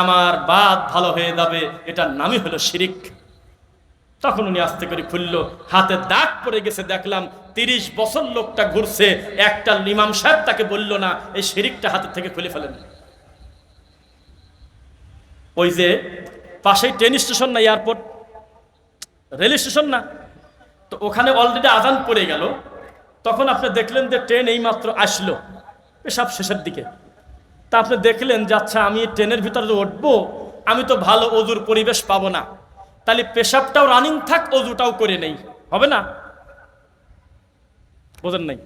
আমার বাদ ভালো হয়ে যাবে, এটার নামই হলো শিরিক। তখন উনি আস্তে করে খুলল, হাতে দাগ পড়ে গেছে, দেখলাম তিরিশ বছর লোকটা ঘুরছে, একটা ইমাম সাহেব তাকে বলল না, এই শিরিকটা হাতের থেকে খুলে ফেলেন। ওই যে পাশেই ট্রেন স্টেশন না এয়ারপোর্ট রেল স্টেশন না? তো ওখানে অলরেডি আজান পড়ে গেল। তখন আপনি দেখলেন যে ট্রেন এইমাত্র আসলো, পেশাব শেষের দিকে। তা আপনি দেখলেন যে আচ্ছা আমি ট্রেনের ভিতরে উঠবো, আমি তো ভালো অজুর পরিবেশ পাবো না। তাহলে পেশাবটাও রানিং থাক, অজুটাও করে নেই। হবে না? বোঝেন নাই?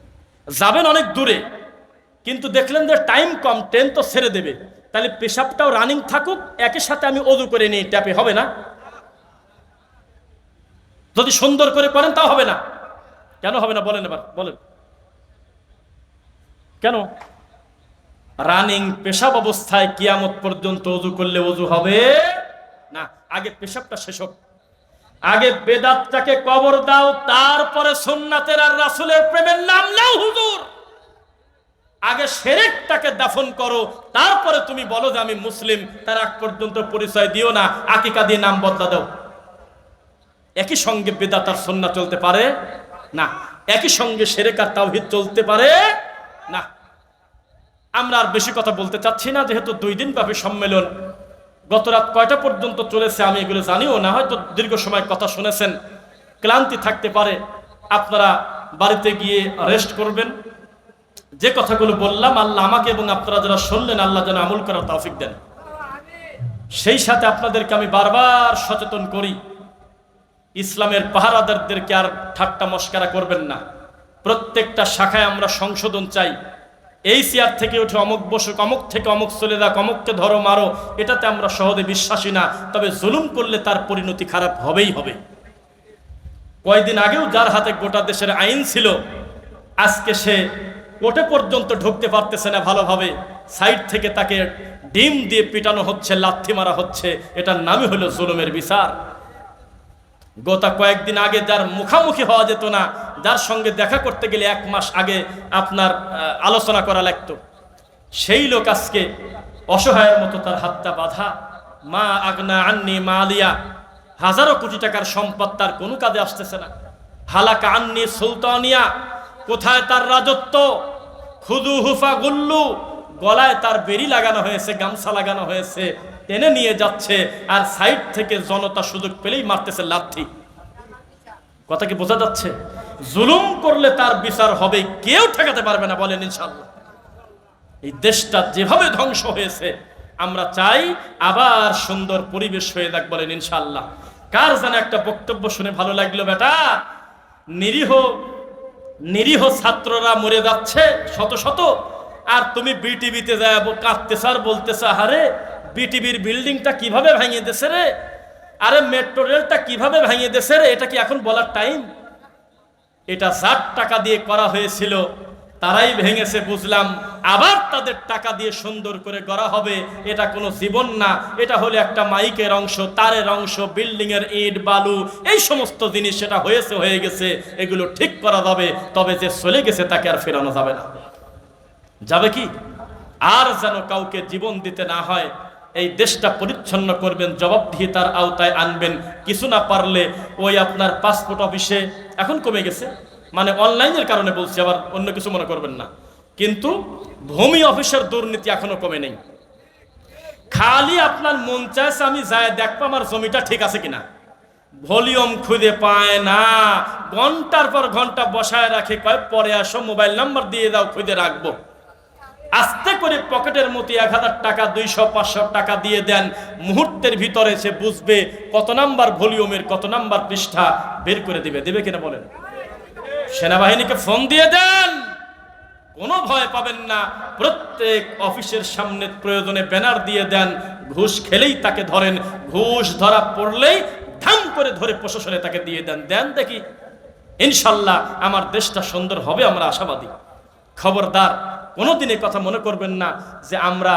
যাবেন অনেক দূরে, কিন্তু দেখলেন যে টাইম কম, ট্রেন তো ছেড়ে দেবে। তাহলে পেশাবটাও রানিং থাকুক, একই সাথে আমি অজু করে নিই ট্যাপে হবে না? যদি সুন্দর করে করেন, তাও হবে না। কেন হবে না? বলেন এবার, বলেন। কেন? রানিং পেশাব অবস্থায় কিয়ামত পর্যন্ত অজু করলে অজু হবে না। আগে পেশাবটা শেষ হোক। আগে বেদাতটাকে কবর দাও, তারপরে সোননাথের আর রাসুলের প্রেমের নাম নাও হুজুর। আগে সেরেকটাকে দাফন করো, তারপরে তুমি বলো যে আমি মুসলিম, তার আগ পর্যন্ত পরিচয় দিও না, আকিকা দিয়ে নাম বদলা দাও। একই সঙ্গে বেদাত আর সন্না চলতে পারে না। একই সঙ্গে সেরেকার তাওহিদ চলতে পারে না। আমরা আর বেশি কথা বলতে চাচ্ছি না, যেহেতু দুই দিন ব্যাপী সম্মেলন। গত রাত কয়টা পর্যন্ত চলেছে আমি এগুলো জানিও না, হয়তো দীর্ঘ সময় কথা শুনেছেন। ক্লান্তি থাকতে পারে, আপনারা বাড়িতে গিয়ে রেস্ট করবেন। যে কথাগুলো বললাম, আল্লাহ আমাকে এবং আপনারা যারা শুনলেন, আল্লাহ যেন আমল করার তৌফিক দেন। সেই সাথে আপনাদেরকে আমি বারবার সচেতন করি, ইসলামের পাহারাদারদেরকে আর ঠাট্টা মস্কারা করবেন না। প্রত্যেকটা শাখায় আমরা সংশোধন চাই। এই চেয়ার থেকে উঠে অমুক বসুক অমুক থেকে অমুক চলে যাক, অমুককে ধরো, মারো। এটাতে আমরা সহজে বিশ্বাসী না। তবে জুলুম করলে তার পরিণতি খারাপ হবেই হবে। কয়দিন আগেও যার হাতে গোটা দেশের আইন ছিল, আজকে সে কোর্টে পর্যন্ত ঢুকতে পারতেছে না ভালোভাবে। সাইড থেকে তাকে ডিম দিয়ে পিটানো হচ্ছে, লাথি মারা হচ্ছে। এটার নামই হলো জুলুমের বিচার। গোটা কয়েকদিন আগে যার মুখামুখি হওয়া যেত না, যার সঙ্গে দেখা করতে গেলে এক মাস আগে আপনার আলোচনা করা লাগতো। সেই লোক আজকে অসহায়ের মতো তার হাতটা বাঁধা, মা আগনা আন্নি মা আলিয়া হাজারো কোটি টাকার সম্পদ তার কোনো কাজে আসতেছে না। হালাকা আন্নি সুলতানিয়া, কোথায় তার রাজত্ব? খুদু হুফা গুল্লু, গলায় তার বেরি লাগানো হয়েছে, গামছা লাগানো হয়েছে টেনে নিয়ে যাচ্ছে আর সাইড থেকে জনতা সুযোগ পেলেই মারতেছে লাথি কথা কি বোঝা যাচ্ছে? জুলুম করলে তার বিচার হবে, কেউ ঠেকাতে পারবে না, বলেন ইনশাল্লাহ এই দেশটা যেভাবে ধ্বংস হয়েছে, আমরা চাই আবার সুন্দর পরিবেশ হয়ে দেখ বলেন ইনশাল্লাহ কার যেন একটা বক্তব্য শুনে ভালো লাগল বেটা? নিরীহ নিরীহ ছাত্ররা মরে যাচ্ছে, শত শত। আর তুমি বিটিভিতে যায় কাঁদতেছ আর বলতেছ আরে বিটিভির বিল্ডিংটা কীভাবে ভাঙিয়ে দেছে রে? আরে মেট্রো রেলটা কীভাবে ভাঙিয়ে দেছে রে? এটা কি এখন বলার টাইম? এটা যার টাকা দিয়ে করা হয়েছিল, তারাই ভেঙেছে বুঝলাম। আবার তাদের টাকা দিয়ে সুন্দর করে করা হবে, এটা কোনো জীবন না। এটা হলো একটা মাইকের অংশ, তারের অংশ বিল্ডিং এর ইট, বালু, এই সমস্ত জিনিস সেটা হয়েছে, হয়ে গেছে, এগুলো ঠিক করা যাবে, তবে যে চলে গেছে তাকে আর ফেরানো যাবে না। যাবে কি? আর যেন কাউকে জীবন দিতে না হয় এই দেশটা পরিচ্ছন্ন করবেন, জবাবদিহিতার আওতায় আনবেন। কিছু না পারলে ওই আপনার পাসপোর্ট অফিসে এখন কমে গেছে। মানে অনলাইনের কারণে বলছি, আবার অন্য কিছু মনে করবেন না। কিন্তু ভূমি অফিসের দুর্নীতি এখনও কমে নেই। খালি আপনার মন চাইছে আমি যায় দেখব আমার জমিটা ঠিক আছে কিনা। ভলিউম খুঁজে পায় না। ঘণ্টার পর ঘণ্টা বসায় রাখে, কয়, পরে আসো, মোবাইল নাম্বার দিয়ে দাও, খুঁজে রাখব। আস্তে করে পকেটের মতো এক হাজার টাকা, দুইশো, পাঁচশো টাকা দিয়ে দেন। মুহূর্তের ভিতরে সে বুঝবে কত নাম্বার ভলিউমের, কত নাম্বার পৃষ্ঠা বের করে দিবে। দেবে কিনা বলেন? সেনাবাহিনীকে ফোন দিয়ে দেন। কোনো ভয় পাবেন না। প্রত্যেক অফিসের সামনে প্রয়োজনে ব্যানার দিয়ে দেন। ঘুষ খেলেই তাকে ধরেন। ঘুষ ধরা পড়লেই ধাম করে ধরে প্রশাসনে তাকে দিয়ে দেন। দেন দেখি। ইনশাল্লাহ আমার দেশটা সুন্দর হবে, আমরা আশাবাদী। খবরদার কোনোদিন এই কথা মনে করবেন না যে আমরা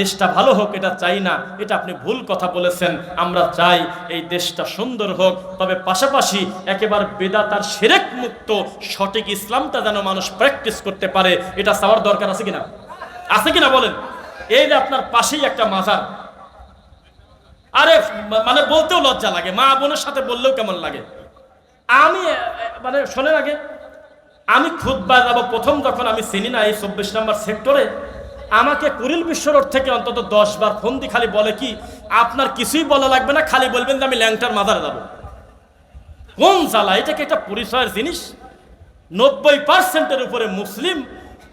দেশটা ভালো হোক, এটা চাই না। এটা আপনি ভুল কথা বলেছেন। আমরা চাই এই দেশটা সুন্দর হোক। তবে পাশাপাশি একেবারে বেদা তার সেরেক মুক্ত, সঠিক ইসলামটা যেন মানুষ প্র্যাকটিস করতে পারে, এটা চাওয়ার দরকার আছে কিনা? আছে কিনা বলেন? এই যে আপনার পাশেই একটা মাজার। আরে মানে বলতেও লজ্জা লাগে। মা বোনের সাথে বললেও কেমন লাগে? আমি মানে শোনেন আগে আমি খুদ্া যাব প্রথম যখন আমি চিনি না এই চব্বিশ নম্বর সেক্টরে, আমাকে কুরিল বিশ্ব রোড থেকে অন্তত দশ বার ফোন দিয়ে খালি বলে কি, আপনার কিছুই বলা লাগবে না, খালি বলবেন যে আমি ল্যাংটার মাদারে যাব। কোন জ্বালা? এটা কি একটা পরিচয়ের জিনিস? নব্বই পার্সেন্টের উপরে মুসলিম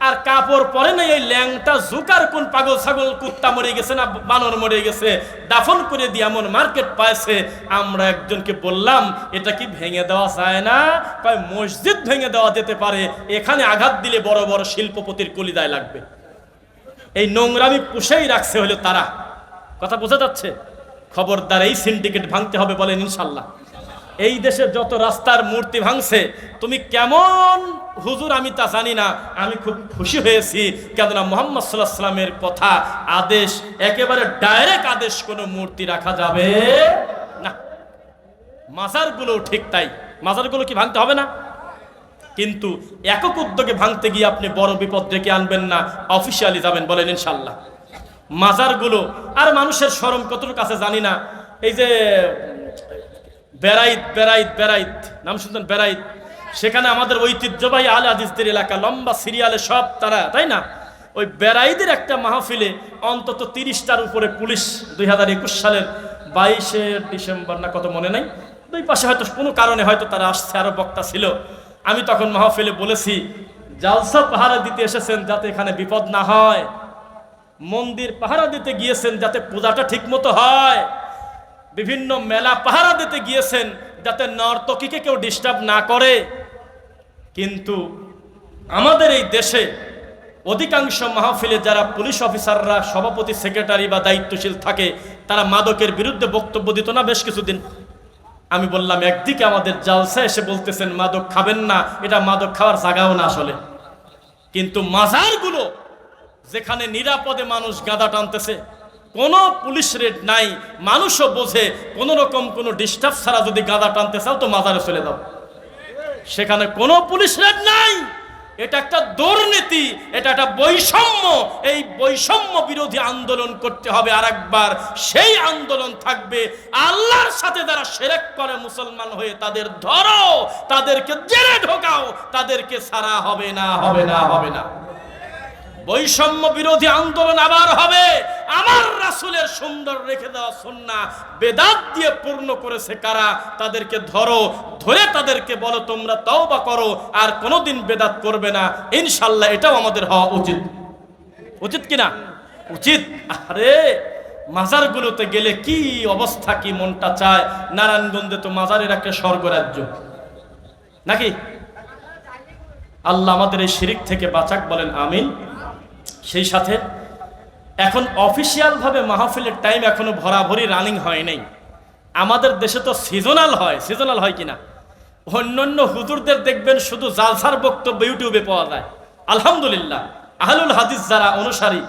আর কাপড় পরে না এই ল্যাংটা জুকার কোন পাগল ছাগল, কুত্তা মরে গেছে না বানর মরে গেছে? দাফন করে দিয়ে এমন মার্কেট পাইছে। আমরা একজনকে বললাম, এটা কি ভেঙে দেওয়া যায় না? কয়, মসজিদ ভেঙে দেওয়া যেতে পারে। এখানে আঘাত দিলে বড় বড় শিল্পপতির কলিদায় লাগবে। এই নোংরামি পুষেই রাখছে হলো তারা। কথা বোঝা যাচ্ছে? খবরদার এই সিন্ডিকেট ভাঙতে হবে বলেন ইনশাল্লাহ। এই দেশে যত রাস্তার মূর্তি ভাঙছে, তুমি কেমন? হুজুর, আমি তা জানি না। আমি খুব খুশি হয়েছি, কেননা মোহাম্মদ সাল্লাহ সাল্লামের কথা আদেশ, একেবারে ডাইরেক্ট আদেশ কোনো মূর্তি রাখা যাবে না। মাজারগুলো ঠিক তাই। মাজারগুলো কি ভাঙতে হবে না? কিন্তু একক উদ্যোগে ভাঙতে গিয়ে আপনি বড় বিপদ ডেকে আনবেন না, অফিসিয়ালি যাবেন বলেন ইনশাল্লাহ মাজারগুলো, আর মানুষের সরম কতটুকু আছে জানি না। এই যে বেড়াইত বেড়াইত বেড়াইত নাম শুনতেন বেড়াইত সেখানে আমাদের ঐতিহ্যবাহী আল আদিসদের এলাকা, লম্বা সিরিয়ালে সব তারা, তাই না? ওই বেড়াইদের একটা মাহফিলে অন্তত তিরিশটার উপরে পুলিশ দুই হাজার একুশ সালের বাইশে ডিসেম্বর, না কত মনে নাই? দুই পাশে হয়তো কোনো কারণে হয়তো তারা আসছে, আরও বক্তা ছিল। আমি তখন মাহফিলে বলেছি, জালসা পাহারা দিতে এসেছেন যাতে এখানে বিপদ না হয়। মন্দির পাহারা দিতে গিয়েছেন যাতে পূজাটা ঠিক মতো হয়। বিভিন্ন মেলা পাহারা দিতে গিয়েছেন যাতে নর্তকীকে কেউ ডিস্টার্ব না করে। কিন্তু আমাদের এই দেশে অধিকাংশ মাহফিলে যারা পুলিশ অফিসাররা, সভাপতি, সেক্রেটারি বা দায়িত্বশীল থাকে, তারা মাদকের বিরুদ্ধে বক্তব্য দিত না বেশ কিছুদিন। আমি বললাম, একদিকে আমাদের জালসা এসে বলতেছেন, মাদক খাবেন না, এটা মাদক খাওয়ার জায়গাও না আসলে। কিন্তু মাজারগুলো যেখানে নিরাপদে মানুষ গাদা টানতেছে কোনো পুলিশ রেড নাই, মানুষও বোঝে, কোনো রকম কোনো ডিস্টার্ব ছাড়া যদি গাঁদা টানতে চাও তো মাজারে চলে দাও সেখানে কোনো পুলিশ রেড নাই। এটা একটা দুর্নীতি, এটা একটা বৈষম্য। এই বৈষম্য বিরোধী আন্দোলন করতে হবে আর একবার সেই আন্দোলন থাকবে। আল্লাহর সাথে যারা সেরেক করে মুসলমান হয়ে তাদের ধরো, তাদেরকে জেলে ঢোকাও, তাদেরকে সারা হবে না হবে না হবে না। বৈষম্য বিরোধী আন্দোলন আবার হবে। আমার রাসুলের সুন্দর রেখে দেওয়া সন্না বেদাত দিয়ে পূর্ণ করেছে কারা? তাদেরকে ধরো, ধরে তাদেরকে বলো, তোমরা তাও বা করো, আর কোনোদিন বেদাত করবে না। ইনশাল্লাহ এটাও আমাদের হওয়া উচিত। উচিত কিনা? উচিত। আরে, মাজারগুলোতে গেলে কি অবস্থা, কি মনটা চায়? নারায়ণগঞ্জে তো মাজারের একটা স্বর্গরাজ্য। নাকি? আল্লাহ আমাদের এই শিরিক থেকে বাঁচাক, বলেন আমিন। সেই সাথে এখন অফিসিয়াল ভাবে মাহফিলের টাইম এখনও ভরাভরি রানিং হয় নাই। আমাদের দেশে তো সিজনাল হয় সিজনাল হয় কিনা? অন্যান্য হুজুরদের দেখবেন শুধু জালসার বক্তব্য ইউটিউবে পাওয়া যায়। আলহামদুলিল্লাহ, আহলুল হাদিস যারা অনুসারী,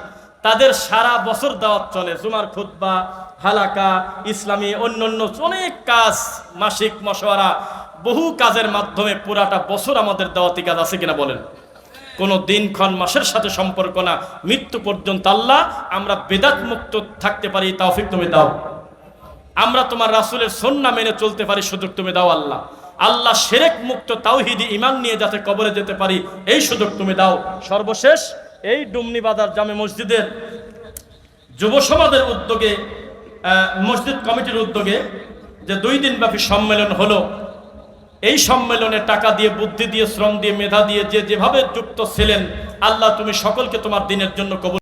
তাদের সারা বছর দাওয়াত চলে। জুমার খুতবা, হালাকা, ইসলামী, অন্যান্য অনেক কাজ, মাসিক, মশওয়ারা, বহু কাজের মাধ্যমে পুরাটা বছর আমাদের দাওয়াতি কাজ আছে কিনা বলেন। কোনো দিনক্ষণ মাসের সাথে সম্পর্ক না। মৃত্যু পর্যন্ত আল্লাহ, আমরা বেদাত মুক্ত থাকতে পারি তাওফিক তুমি দাও। আমরা তোমার রাসুলের সন্না মেনে চলতে পারি, সুযোগ তুমি দাও আল্লাহ। আল্লাহ সেরেক মুক্ত তাওহিদি ইমান নিয়ে যাতে কবরে যেতে পারি, এই সুযোগ তুমি দাও। সর্বশেষ, এই ডুমনি বাজার জামে মসজিদের, যুব সমাজের উদ্যোগে মসজিদ কমিটির উদ্যোগে যে দুই দিন ব্যাপী সম্মেলন হলো এই সম্মেলনে টাকা দিয়ে, বুদ্ধি দিয়ে, শ্রম দিয়ে, মেধা দিয়ে যে যেভাবে যুক্ত ছিলেন, আল্লাহ তুমি সকলকে তোমার দিনের জন্য কবুল